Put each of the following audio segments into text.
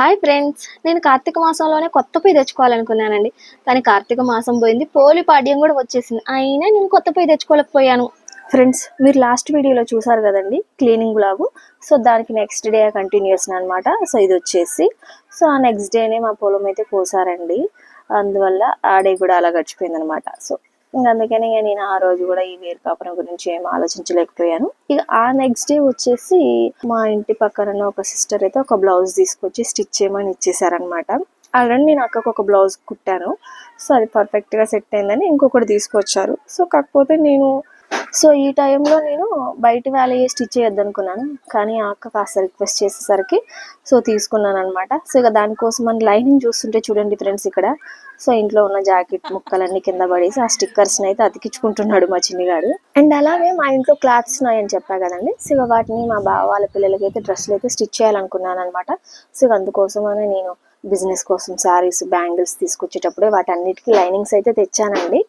Hi friends నేను కార్తీక మాసంలోనే కొత్త పొయ్యి తెచ్చుకోవాలనుకున్నానండి. కానీ కార్తీక మాసం పోయింది పోలి పాడ్యం కూడా వచ్చేసింది. అయినా నేను కొత్త పొయ్యి తెచ్చుకోలేకపోయాను. ఫ్రెండ్స్ మీరు లాస్ట్ వీడియోలో చూసారు కదండి క్లీనింగ్ బ్లాగు. సో దానికి నెక్స్ట్ డే కంటిన్యూస్ అనమాట సో ఇది వచ్చేసి సో ఆ నెక్స్ట్ డేనే మా పొలం అయితే కోసారండి. అందువల్ల ఆ డే కూడా అలా గడిచిపోయింది అనమాట సో ఇంకా అందుకని ఇక నేను ఆ రోజు కూడా ఈ వేరు కాపురం గురించి ఏం ఆలోచించలేకపోయాను. ఇక ఆ నెక్స్ట్ డే వచ్చేసి మా ఇంటి పక్కన ఒక సిస్టర్ అయితే ఒక బ్లౌజ్ తీసుకొచ్చి స్టిచ్ చేయమని ఇచ్చేసారనమాట ఆల్రెడీ నేను అక్కకు ఒక బ్లౌజ్ కుట్టాను. సో అది పర్ఫెక్ట్గా సెట్ అయిందని ఇంకొకటి తీసుకొచ్చారు. సో కాకపోతే నేను సో ఈ టైంలో నేను బయట వ్యాలీ స్టిచ్ చేయొద్దనుకున్నాను కానీ ఆ అక్క కాస్త రిక్వెస్ట్ చేసేసరికి సో తీసుకున్నాను అనమాట సో ఇక దానికోసం మన లైనింగ్ చూస్తుంటే చూడండి ఫ్రెండ్స్ ఇక్కడ. సో ఇంట్లో ఉన్న జాకెట్ ముక్కలన్నీ కింద పడేసి ఆ స్టిక్కర్స్ని అయితే అతికించుకుంటున్నాడు మా చిన్నిగాడు. అండ్ అలాగే మా ఇంట్లో క్లాత్స్ ఉన్నాయని చెప్పా కదండి సో వాటిని మా బావ వాళ్ళ పిల్లలకి అయితే డ్రెస్సులు అయితే స్టిచ్ చేయాలనుకున్నాను అనమాట సో అందుకోసమనే నేను బిజినెస్ కోసం శారీస్ బ్యాంగిల్స్ తీసుకొచ్చేటప్పుడే వాటన్నిటికీ లైనింగ్స్ అయితే తెచ్చానండి.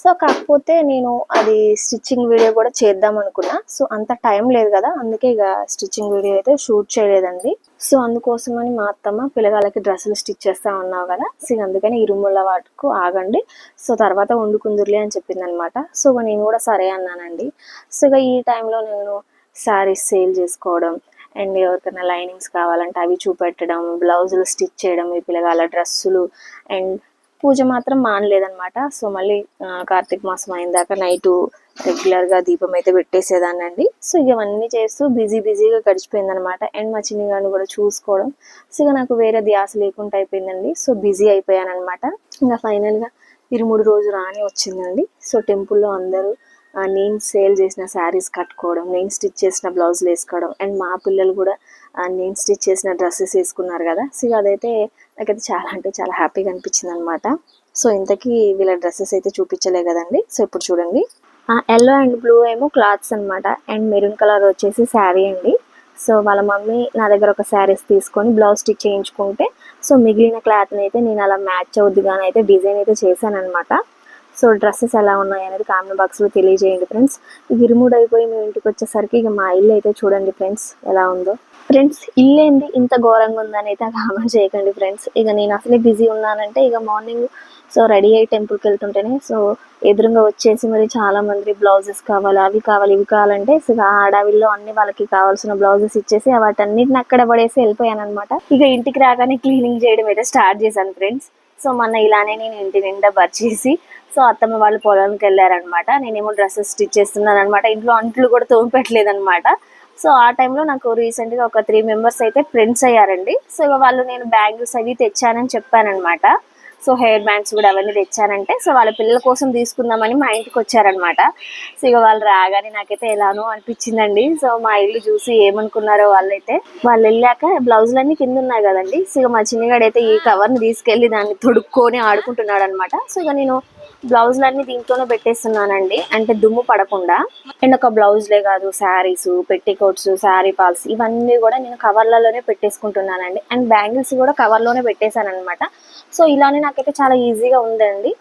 సో కాకపోతే నేను అది స్టిచ్చింగ్ వీడియో కూడా చేద్దాం అనుకున్నా. సో అంత టైం లేదు కదా అందుకే ఇక స్టిచ్చింగ్ వీడియో అయితే షూట్ చేయలేదండి. సో అందుకోసమని మా అత్తమ్మ పిల్లగాళ్ళకి డ్రెస్సులు స్టిచ్ చేస్తా ఉన్నావు కదా సో అందుకని ఇరుముల వాటికు ఆగండి. సో తర్వాత వండుకుందురులే అని చెప్పింది అనమాట సో నేను కూడా సరే అన్నానండి. సో ఇక ఈ టైంలో నేను శారీస్ సేల్ చేసుకోవడం అండ్ ఎవరికైనా లైనింగ్స్ కావాలంటే అవి చూపెట్టడం బ్లౌజులు స్టిచ్ చేయడం ఈ పిల్లగాళ్ళ డ్రెస్సులు అండ్ పూజ మాత్రం మానలేదనమాట సో మళ్ళీ కార్తీక మాసం అయిన దాకా రెగ్యులర్గా దీపం అయితే అండి సో ఇవన్నీ చేస్తూ బిజీ బిజీగా గడిచిపోయింది అనమాట అండ్ మా చిన్నగాడిని కూడా చూసుకోవడం. సో ఇక నాకు వేరే ధ్యాస లేకుండా అయిపోయిందండి. సో బిజీ అయిపోయాను అనమాట ఇంకా ఫైనల్గా ఇరుముడు రోజు రాని వచ్చిందండి. సో టెంపుల్లో అందరూ నేను సేల్ చేసిన శారీస్ కట్టుకోవడం నేను స్టిచ్ చేసిన బ్లౌజులు వేసుకోవడం అండ్ మా పిల్లలు కూడా నేను స్టిచ్ చేసిన డ్రెస్సెస్ వేసుకున్నారు కదా. సో అదైతే నాకైతే చాలా అంటే చాలా హ్యాపీగా అనిపించింది అనమాట సో ఇంతకీ వీళ్ళ డ్రెస్సెస్ అయితే చూపించలే కదండి. సో ఇప్పుడు చూడండి. ఎల్లో అండ్ బ్లూ ఏమో క్లాత్స్ అనమాట అండ్ మెరూన్ కలర్ వచ్చేసి శారీ అండి. సో వాళ్ళ మమ్మీ నా దగ్గర ఒక శారీస్ తీసుకొని బ్లౌజ్ స్టిచ్ చేయించుకుంటే సో మిగిలిన క్లాత్ని అయితే నేను అలా మ్యాచ్ అవుద్దిగానే అయితే డిజైన్ అయితే చేశాను అనమాట సో డ్రెస్సెస్ ఎలా ఉన్నాయి అనేది కామెంట్ బాక్స్లో తెలియజేయండి ఫ్రెండ్స్. ఇవి ఇరుముడు అయిపోయి మేము ఇంటికి వచ్చేసరికి ఇక మా ఇల్లు అయితే చూడండి ఫ్రెండ్స్ ఎలా ఉందో. ఫ్రెండ్స్ ఇల్లు ఏంది? ఇంత ఘోరంగా ఉందని అయితే కామెంట్ చేయకండి ఫ్రెండ్స్. ఇక నేను అసలే బిజీ ఉన్నానంటే ఇక మార్నింగ్ సో రెడీ అయ్యి టెంపుల్కి వెళ్తుంటేనే సో ఎదురుగా వచ్చేసి మరి చాలా మంది బ్లౌజెస్ కావాలి అవి కావాలి ఇవి కావాలంటే సో ఆ అడవిలో అన్ని వాళ్ళకి కావాల్సిన బ్లౌజెస్ ఇచ్చేసి వాటన్నిటిని అక్కడ పడేసి వెళ్ళిపోయాను అనమాట ఇక ఇంటికి రాగానే క్లీనింగ్ చేయడం అయితే స్టార్ట్ చేశాను ఫ్రెండ్స్. సో మొన్న ఇలానే నేను ఇంటి నిండా పరిచేసి సో అత్తమ్మ వాళ్ళు పొలానికి వెళ్ళారనమాట. నేనేమో డ్రెస్సెస్ స్టిచ్ చేస్తున్నాను అనమాట ఇంట్లో అంట్లు కూడా తోమిపెట్టలేదనమాట. సో ఆ టైంలో నాకు రీసెంట్గా ఒక త్రీ మెంబర్స్ అయితే ఫ్రెండ్స్ అయ్యారండి. సో ఇక వాళ్ళు నేను బ్యాంగిల్స్ అవి తెచ్చానని చెప్పానమాట సో హెయిర్ బ్యాండ్స్ కూడా అవన్నీ తెచ్చానంటే సో వాళ్ళ పిల్లల కోసం తీసుకుందామని మా ఇంటికి వచ్చారనమాట సో ఇక వాళ్ళు రాగానే నాకైతే ఎలానో అనిపించిందండి. సో మా ఇల్లు చూసి ఏమనుకున్నారో వాళ్ళైతే వాళ్ళు వెళ్ళాక బ్లౌజులన్నీ కింద ఉన్నాయి కదండి. సో ఇక మా చిన్నగాడైతే ఈ కవర్ని తీసుకెళ్ళి దాన్ని తొడుక్కొని ఆడుకుంటున్నాడు అనమాట సో ఇక నేను బ్లౌజులన్నీ దీంట్లోనే పెట్టేస్తున్నానండి. అంటే దుమ్ము పడకుండా. అండ్ ఒక బ్లౌజ్లే కాదు శారీస్ పెట్టికోట్స్ శారీ పాల్స్ ఇవన్నీ కూడా నేను కవర్లలోనే పెట్టేసుకుంటున్నానండి. అండ్ బ్యాంగిల్స్ కూడా కవర్లోనే పెట్టేశాను అనమాట సో ఇలానే నాకైతే చాలా ఈజీగా ఉందండి.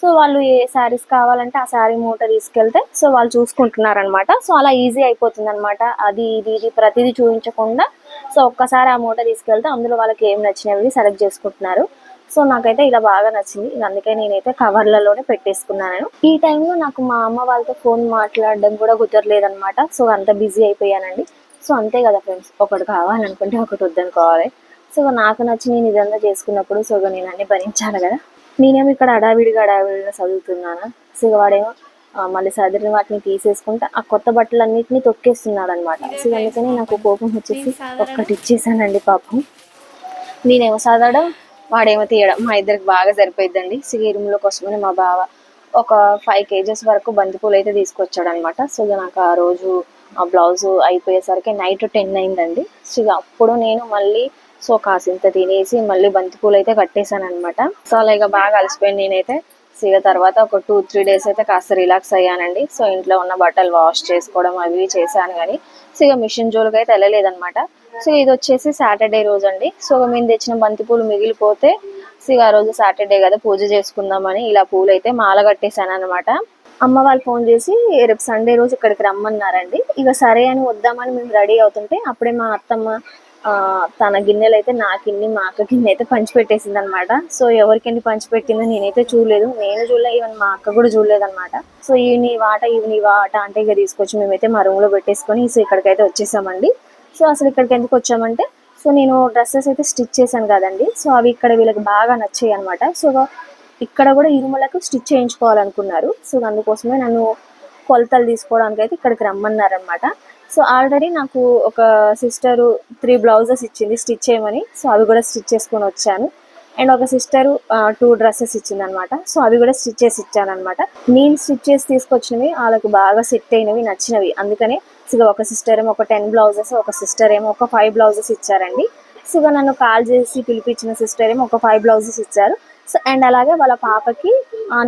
సో వాళ్ళు ఏ శారీస్ కావాలంటే ఆ శారీ మూట తీసుకెళ్తే సో వాళ్ళు చూసుకుంటున్నారు అనమాట సో అలా ఈజీ అయిపోతుంది అనమాట అది ఇది ఇది ప్రతిదీ చూపించకుండా సో ఒక్కసారి ఆ మూట తీసుకెళ్తే అందులో వాళ్ళకి ఏం నచ్చినవి సెలెక్ట్ చేసుకుంటున్నారు. సో నాకైతే ఇలా బాగా నచ్చింది. అందుకే నేనైతే కవర్లలోనే పెట్టేసుకున్నాను. ఈ టైంలో నాకు మా అమ్మ వాళ్ళతో ఫోన్ మాట్లాడడం కూడా కుదరలేదనమాట సో అంత బిజీ అయిపోయానండి. సో అంతే కదా ఫ్రెండ్స్ ఒకటి కావాలనుకుంటే ఒకటి వద్దనుకోవాలి. సో నాకు నచ్చి నేను ఇదంతా చేసుకున్నప్పుడు సో నేను అన్ని భరించాలి కదా. నేనేమో ఇక్కడ అడావిడిగా అడావిడిగా చదువుతున్నాను? సో వాడేమో మళ్ళీ సదరిన వాటిని తీసేసుకుంటే ఆ కొత్త బట్టలన్నింటినీ తొక్కేస్తున్నాడు అనమాట సో అందుకని నాకు కోపం వచ్చేసి ఒక్కటి ఇచ్చేసానండి పాపం. నేనేమో చదవడం వాడేమో తీయడం. మా ఇద్దరికి బాగా సరిపోయిద్దండి. సో కోసమని మా బావ ఒక ఫైవ్ కేజెస్ వరకు బంతిపూలు అయితే తీసుకొచ్చాడు అనమాట సో నాకు ఆ రోజు ఆ బ్లౌజ్ అయిపోయేసరికి నైట్ టెన్ అయిందండి. సో అప్పుడు నేను మళ్ళీ సో కాసింత తినేసి మళ్ళీ బంతిపూలు అయితే కట్టేశాను అనమాట సో అలా ఇక బాగా అలసిపోయింది నేనైతే. సో ఇక తర్వాత ఒక టూ త్రీ డేస్ అయితే కాస్త రిలాక్స్ అయ్యానండి. సో ఇంట్లో ఉన్న బట్టలు వాష్ చేసుకోవడం అవి చేశాను కానీ సో ఇక మిషన్ జోలుగా అయితే వెళ్ళలేదన్నమాట. సో ఇది వచ్చేసి సాటర్డే రోజు అండి సో మేము తెచ్చిన బంతిపూలు మిగిలిపోతే సో ఇక ఆ రోజు సాటర్డే కదా పూజ చేసుకుందామని ఇలా పూలు అయితే మాల కట్టేశాను అనమాట అమ్మ వాళ్ళు ఫోన్ చేసి రేపు సండే రోజు ఇక్కడికి రమ్మన్నారండి. ఇక సరే అని వద్దామని మేము రెడీ అవుతుంటే అప్పుడే మా అత్తమ్మ తన గిన్నెలు అయితే నా గిన్నె మా అక్క గిన్నె అయితే పంచిపెట్టేసింది అనమాట సో ఎవరికెన్ని పంచిపెట్టిందో నేనైతే చూడలేదు. నేను చూడలేదు ఈవెన్ మా అక్క కూడా చూడలేదు అనమాట సో ఈవిని వాట ఈవిని వాట అంటే ఇక తీసుకొచ్చి మేమైతే మా రూమ్లో పెట్టేసుకొని సో ఇక్కడికైతే వచ్చేసామండి. సో అసలు ఇక్కడికి ఎందుకు వచ్చామంటే సో నేను డ్రెస్సెస్ అయితే స్టిచ్ చేశాను కదండి. సో అవి ఇక్కడ వీళ్ళకి బాగా నచ్చాయి అనమాట సో ఇక్కడ కూడా ఇరుములకు స్టిచ్ చేయించుకోవాలనుకున్నారు. సో అందుకోసమే నన్ను కొలతలు తీసుకోవడానికి అయితే ఇక్కడికి రమ్మన్నారనమాట. సో ఆల్రెడీ నాకు ఒక సిస్టర్ త్రీ బ్లౌజెస్ ఇచ్చింది స్టిచ్ చేయమని. సో అవి కూడా స్టిచ్ చేసుకొని వచ్చాను. అండ్ ఒక సిస్టర్ టూ డ్రెస్సెస్ ఇచ్చిందనమాట. సో అవి కూడా స్టిచ్ చేసి ఇచ్చాను అనమాట నేను స్టిచ్ చేసి తీసుకొచ్చినవి వాళ్ళకి బాగా సెట్ అయినవి నచ్చినవి. అందుకనే సో ఒక సిస్టర్ ఏమో ఒక టెన్ బ్లౌజెస్ ఒక సిస్టర్ ఏమో ఒక ఫైవ్ బ్లౌజెస్ ఇచ్చారండి. సో నన్ను కాల్ చేసి పిలిపించిన సిస్టర్ ఏమో ఒక ఫైవ్ బ్లౌజెస్ ఇచ్చారు. సో అండ్ అలాగే వాళ్ళ పాపకి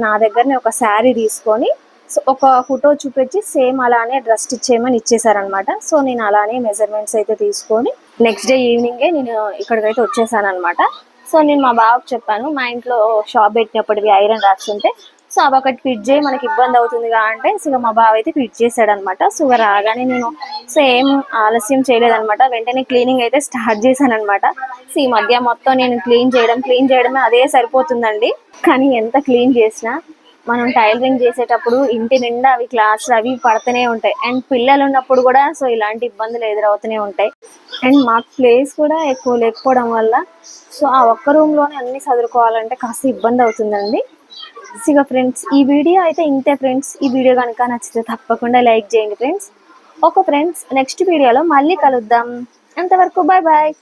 నా దగ్గరనే ఒక శారీ తీసుకొని సో ఒక ఫోటో చూపించి సేమ్ అలానే డ్రెస్ స్టిచ్ చేయమని ఇచ్చేసారనమాట సో నేను అలానే మెజర్మెంట్స్ అయితే తీసుకొని నెక్స్ట్ డే ఈవినింగే నేను ఇక్కడికైతే వచ్చేసాను అనమాట సో నేను మా బావకు చెప్పాను మా ఇంట్లో షాప్ పెట్టినప్పటివి ఐరన్ రాక్స్ ఉంటే సో అవి ఒకటి ఫిట్ చేయి మనకి ఇబ్బంది అవుతుంది అంటే సో మా బావ అయితే ఫిట్ చేశాడు అనమాట సో రాగానే నేను సేమ్ ఆలస్యం చేయలేదన్నమాట. వెంటనే క్లీనింగ్ అయితే స్టార్ట్ చేశాను అనమాట సో ఈ మధ్య మొత్తం నేను క్లీన్ చేయడం క్లీన్ చేయడమే అదే సరిపోతుందండి. కానీ ఎంత క్లీన్ చేసినా మనం టైలరింగ్ చేసేటప్పుడు ఇంటి నిండా అవి క్లాసులు అవి పడుతూనే ఉంటాయి. అండ్ పిల్లలు ఉన్నప్పుడు కూడా సో ఇలాంటి ఇబ్బందులు ఎదురవుతూనే ఉంటాయి. అండ్ మాకు ప్లేస్ కూడా ఎక్కువ లేకపోవడం వల్ల సో ఆ ఒక్క రూమ్లోనే అన్ని చదువుకోవాలంటే కాస్త ఇబ్బంది అవుతుందండి. ఇక ఫ్రెండ్స్ ఈ వీడియో అయితే ఇంతే ఫ్రెండ్స్. ఈ వీడియో కనుక నచ్చితే తప్పకుండా లైక్ చేయండి ఫ్రెండ్స్. ఒక ఫ్రెండ్స్ నెక్స్ట్ వీడియోలో మళ్ళీ కలుద్దాం. అంతవరకు బాయ్ బాయ్